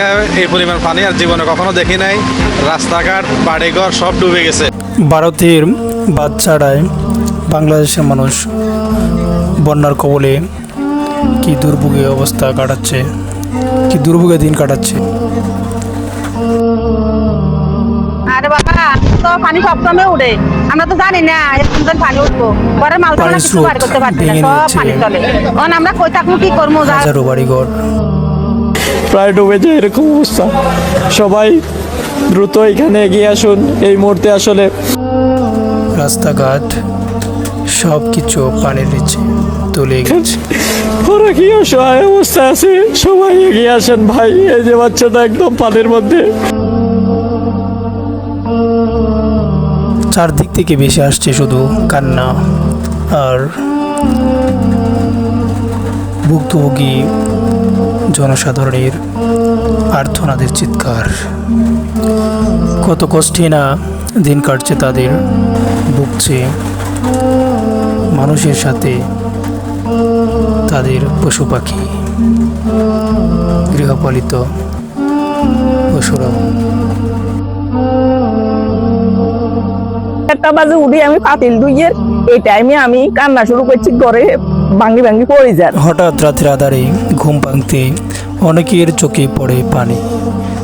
এলাকায় এই পরিমাণ পানি আর জীবনে কখনো দেখি নাই। রাস্তাঘাট বাড়িঘর সব ডুবে গেছে। ভারতের বাচ্চারায় বাংলাদেশের মানুষ বন্যার কবলে কি দুর্ভোগে অবস্থা কাটাচ্ছে কি দুর্ভোগে দিন কাটাচ্ছে। আরে বাবা তো পানি সবসময় উঠে আমরা তো জানি না পানি উঠবো। পরে মাল কিছু বার করতে পারছি না সব পানি চলে। আমরা কই থাকব কি করব যা হাজারো বাড়িঘর। প্রায় ডুবে যায় এরকম অবস্থা। সবাই দ্রুত এখানে এগিয়ে আসুন এই মুহূর্তে আসলে। রাস্তাঘাট সব কিছু পানির নিচে তুলে গেছে। ওরা কি অসহায় অবস্থায় আছে? সবাই এগিয়ে আসেন ভাই এই যে বাচ্চাটা একদম পানির মধ্যে। চারদিক থেকে বেশি আসছে শুধু কান্না আর ভুক্তভোগী জনসাধারণের আর্থনাদের চিৎকার। কত কষ্টে না দিন কাটছে তাদের ভুগছে। মানুষের সাথে তাদের পশু পাখি, গৃহপালিত পশুরাও। একটা বাজে উঠি আমি পাতিল দুইয়ের এই টাইমে আমি কান্না শুরু করছি, ঘরে ভাঙ্গি ভাঙ্গি পড়ে যান। হঠাৎ রাতের আধারে ঘুম ভাঙতে অনেকের চোখে পড়ে পানি।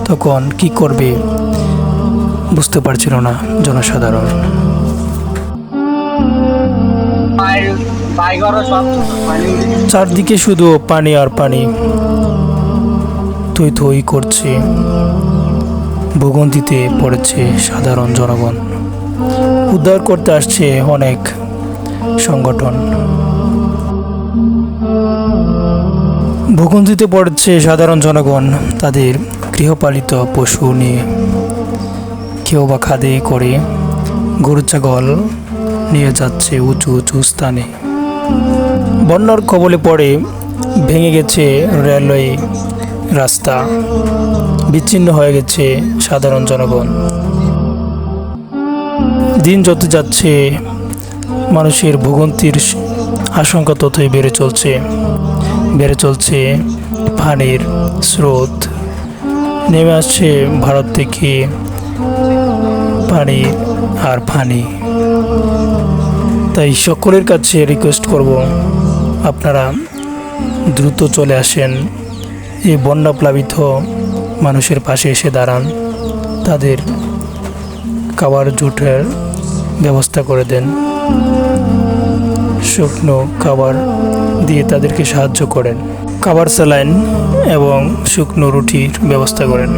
তখন কি করবে বুঝতে পারছিল না জনসাধারণ। চারদিকে শুধু পানি আর পানি। থই থই করছে। ভোগান্তিতে পড়েছে সাধারণ জনগণ। উদ্ধার করতে আসছে অনেক সংগঠন। ভূগন্তিতে পড়ছে সাধারণ জনগণ, তাদের গৃহপালিত পশু নিয়ে। কেউ বা খাদে করে গরু ছাগল নিয়ে যাচ্ছে উঁচু উঁচু স্থানে। বন্যার কবলে পড়ে ভেঙে গেছে রেলওয়ে রাস্তা। বিচ্ছিন্ন হয়ে গেছে সাধারণ জনগণ। দিন যত যাচ্ছে, মানুষের ভোগান্তির আশঙ্কা ততই বেড়ে চলছে। বেড়ে চলছে। পানির স্রোত নেমে আসছে ভারত থেকে। পানি আর পানি। তাই সকলের কাছে রিকোয়েস্ট করব, আপনারা দ্রুত চলে আসেন। এই বন্যা প্লাবিত মানুষের পাশে এসে দাঁড়ান। তাদের খাবার জুটের ব্যবস্থা করে দেন। শুকনো খাবার দিয়ে তাদেরকে সাহায্য করেন। খাবার স্যালাইন এবং শুকনো রুটির ব্যবস্থা করেন।